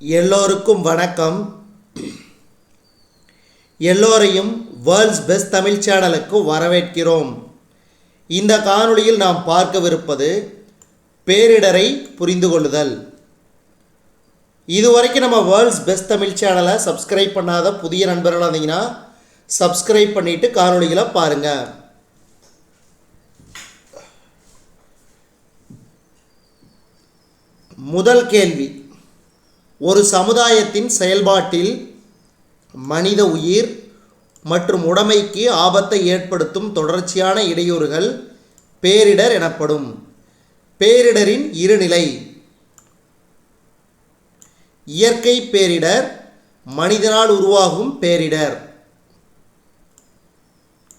எல்லோருக்கும் வணக்கம். எல்லோரையும் வேர்ல்ட்ஸ் பெஸ்ட் தமிழ் சேனலுக்கு வரவேற்கிறோம். இந்த காணொளியில் நாம் பார்க்கவிருப்பது பேரிடரை புரிந்து கொள்ளுதல் இதுவரைக்கும் நம்ம வேர்ல்ட்ஸ் பெஸ்ட் தமிழ் சேனலை சப்ஸ்கிரைப் பண்ணாத புதிய நண்பர்களாக இருந்தீங்கன்னா சப்ஸ்கிரைப் பண்ணிவிட்டு காணொளிகளை பாருங்கள் முதல் கேள்வி. ஒரு சமுதாயத்தின் செயல்பாட்டில் மனித உயிர் மற்றும் உடைமைக்கு ஆபத்தை ஏற்படுத்தும் தொடர்ச்சியான இடையூறுகள் பேரிடர் எனப்படும். பேரிடரின் இருநிலை. இயற்கை பேரிடர் மனிதனால் உருவாகும் பேரிடர்.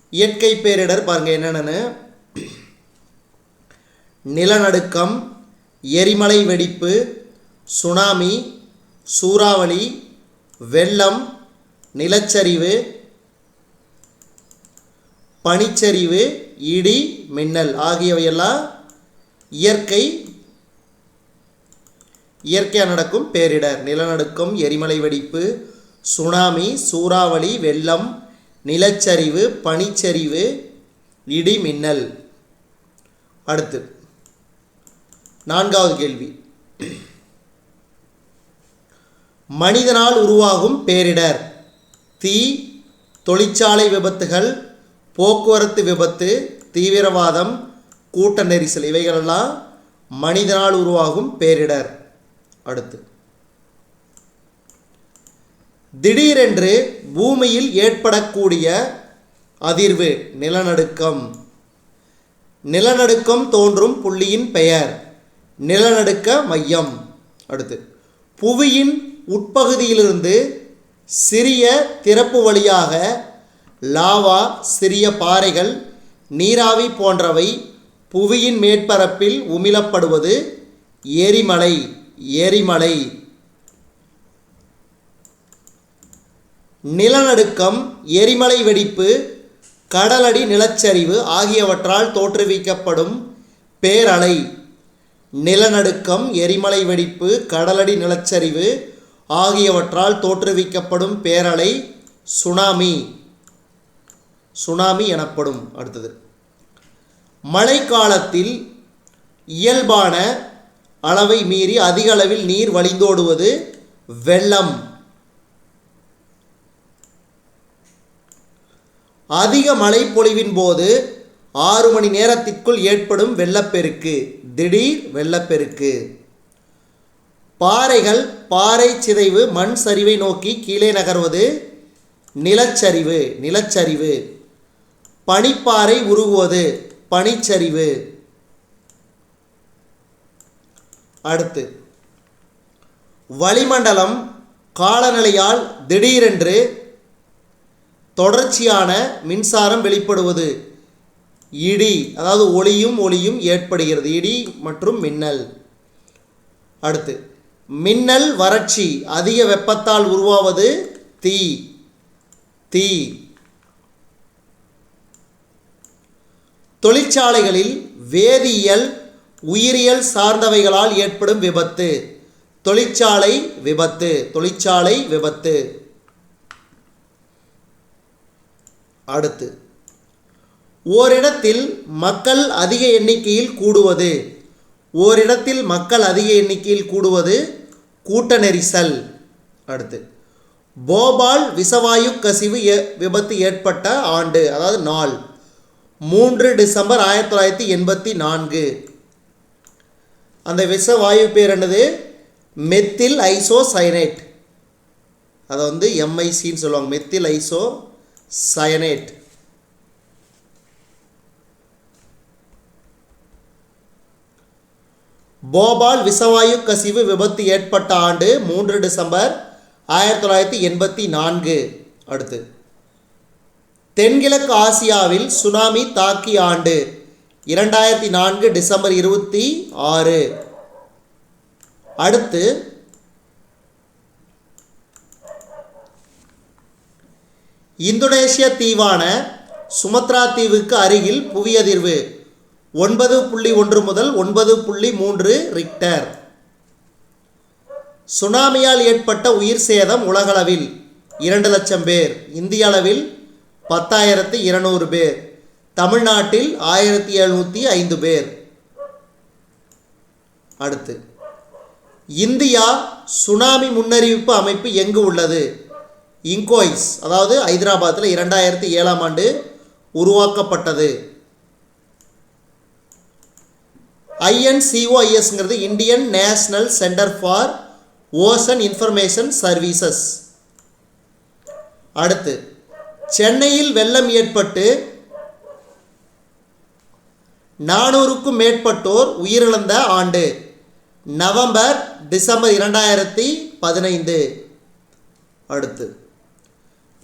இயற்கை பேரிடர் பாருங்கள் என்னென்னு நிலநடுக்கம் எரிமலை வெடிப்பு சுனாமி சூறாவளி வெள்ளம் நிலச்சரிவு பனிச்சரிவு இடி மின்னல் ஆகியவையெல்லாம் இயற்கை இயற்கையாக நடக்கும் பேரிடர் நிலநடுக்கம் எரிமலை வெடிப்பு சுனாமி சூறாவளி வெள்ளம் நிலச்சரிவு பனிச்சரிவு இடி மின்னல். அடுத்து நான்காவது கேள்வி. மனிதனால் உருவாகும் பேரிடர். தீ தொழிற்சாலை விபத்துகள் போக்குவரத்து விபத்து தீவிரவாதம் கூட்ட நெரிசல் இவைகளெல்லாம் மனிதனால் உருவாகும் பேரிடர். அடுத்து. திடீரென்று பூமியில் ஏற்படக்கூடிய அதிர்வு நிலநடுக்கம். நிலநடுக்கம் தோன்றும் புள்ளியின் பெயர். நிலநடுக்க மையம். அடுத்து. புவியின் உட்பகுதியிலிருந்து சிறிய திறப்பு வழியாக லாவா சிறிய பாறைகள் நீராவி போன்றவை புவியின் மேற்பரப்பில் உமிழப்படுவது எரிமலை எரிமலை. நிலநடுக்கம் எரிமலை வெடிப்பு கடலடி நிலச்சரிவு ஆகியவற்றால் தோற்றுவிக்கப்படும் பேரலை. நிலநடுக்கம் எரிமலை வெடிப்பு கடலடி நிலச்சரிவு ஆகியவற்றால் தோற்றுவிக்கப்படும் பேரலை சுனாமி. சுனாமி எனப்படும் அடுத்தது. மழைக்காலத்தில் இயல்பான அளவை மீறி அதிக அளவில் நீர் வழிந்தோடுவது வெள்ளம். அதிக மழைப்பொழிவின் போது ஆறு மணி நேரத்திற்குள் ஏற்படும் வெள்ளப்பெருக்கு. திடீர் வெள்ளப்பெருக்கு. பாறைகள் பாறை சிதைவு மண் சரிவை நோக்கி கீழே நகர்வது நிலச்சரிவு நிலச்சரிவு. பனிப்பாறை உருகுவது பனிச்சரிவு. அடுத்து வளிமண்டலம் காலநிலையால் திடீரென்று தொடர்ச்சியான மின்சாரம் வெளிப்படுவது. இடி அதாவது ஒளியும் ஒளியும் ஏற்படுகிறது. இடி மற்றும் மின்னல். அடுத்து மின்னல் வறட்சி அதிக வெப்பத்தால் உருவாவது தீ. தீ. தொழிற்சாலைகளில் வேதியியல் உயிரியல் சார்ந்தவைகளால் ஏற்படும் விபத்து. தொழிற்சாலை விபத்து தொழிற்சாலை விபத்து. அடுத்து ஓரிடத்தில் மக்கள் அதிக எண்ணிக்கையில் கூடுவது. ஓரிடத்தில் மக்கள் அதிக எண்ணிக்கையில் கூடுவது கூட்ட நெரிசல் அடுத்து போபால் விஷவாயு கசிவு ஏ விபத்து ஏற்பட்ட ஆண்டு அதாவது நாள் மூன்று டிசம்பர் ஆயிரத்தி தொள்ளாயிரத்தி எண்பத்தி நான்கு. அந்த விஷவாயு பேர் என்னது? மெத்தில் ஐசோ சயனேட் அதை வந்து எம்ஐசின்னு சொல்லுவாங்க. மெத்தில் ஐசோ சயனேட் போபால் விசவாயு கசிவு விபத்து ஏற்பட்ட ஆண்டு மூன்று டிசம்பர் ஆயிரத்தி தொள்ளாயிரத்தி எண்பத்தி நான்கு. அடுத்து. தென்கிழக்கு ஆசியாவில் சுனாமி தாக்கி ஆண்டு இரண்டாயிரத்தி நான்கு டிசம்பர் இருபத்தி ஆறு. அடுத்து. இந்தோனேஷிய தீவான சுமத்ரா தீவுக்கு அருகில் புவியதிர்வு. ஒன்பது புள்ளி ஒன்று முதல் ஒன்பது புள்ளி மூன்று ரிக்டர் சுனாமியால் ஏற்பட்ட உயிர் சேதம் உலகளவில் இரண்டு லட்சம் பேர். இந்திய அளவில் பத்தாயிரத்து இருநூறு பேர். தமிழ்நாட்டில் ஆயிரத்தி எழுநூற்றி ஐந்து பேர். அடுத்து இந்தியா சுனாமி முன்னறிவிப்பு அமைப்பு எங்கு உள்ளது? இங்கோய்ஸ் அதாவது ஹைதராபாத்தில் இரண்டாயிரத்தி ஏழாம் ஆண்டு உருவாக்கப்பட்டது. ஐஎன்சிஓஐஎஸ்ங்கிறது Indian national centre for ocean information services அடுத்து சென்னையில் வெள்ளம் ஏற்பட்டு நானூறுக்கும் மேற்பட்டோர் உயிரிழந்த ஆண்டு நவம்பர் டிசம்பர் இரண்டாயிரத்தி பதினைந்து. அடுத்து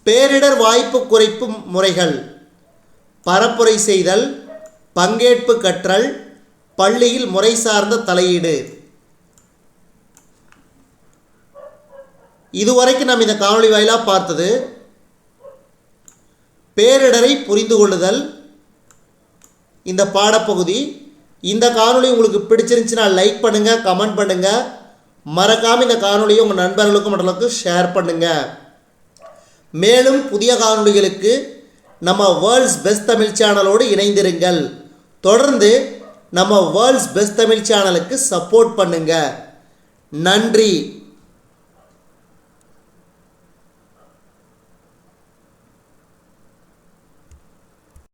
பேரிடர் வாய்ப்பு குறைப்பு முறைகள் பரப்புரை செய்தல் பங்கேற்பு கற்றல் பள்ளியில் முறை சார்ந்த தலையீடு. இதுவரைக்கும் நாம் இந்த காணொளி வாயிலாக பார்த்தது பேரிடரை புரிந்து கொள்ளுதல். இந்த பாடப்பகுதி. இந்த காணொளி உங்களுக்கு பிடிச்சிருந்துச்சுன்னா லைக் பண்ணுங்கள் கமெண்ட் பண்ணுங்கள் மறக்காமல் இந்த காணொலியை உங்கள் நண்பர்களுக்கும் மற்றவர்களுக்கும் ஷேர் பண்ணுங்கள் மேலும் புதிய காணொளிகளுக்கு நம்ம வேர்ல்ட்ஸ் பெஸ்ட் தமிழ் சேனலோடு இணைந்திருங்கள். தொடர்ந்து நம்ம வேர்ல்ட்ஸ் பெஸ்ட் தமிழ் சேனலுக்கு சப்போர்ட் பண்ணுங்கள் நன்றி.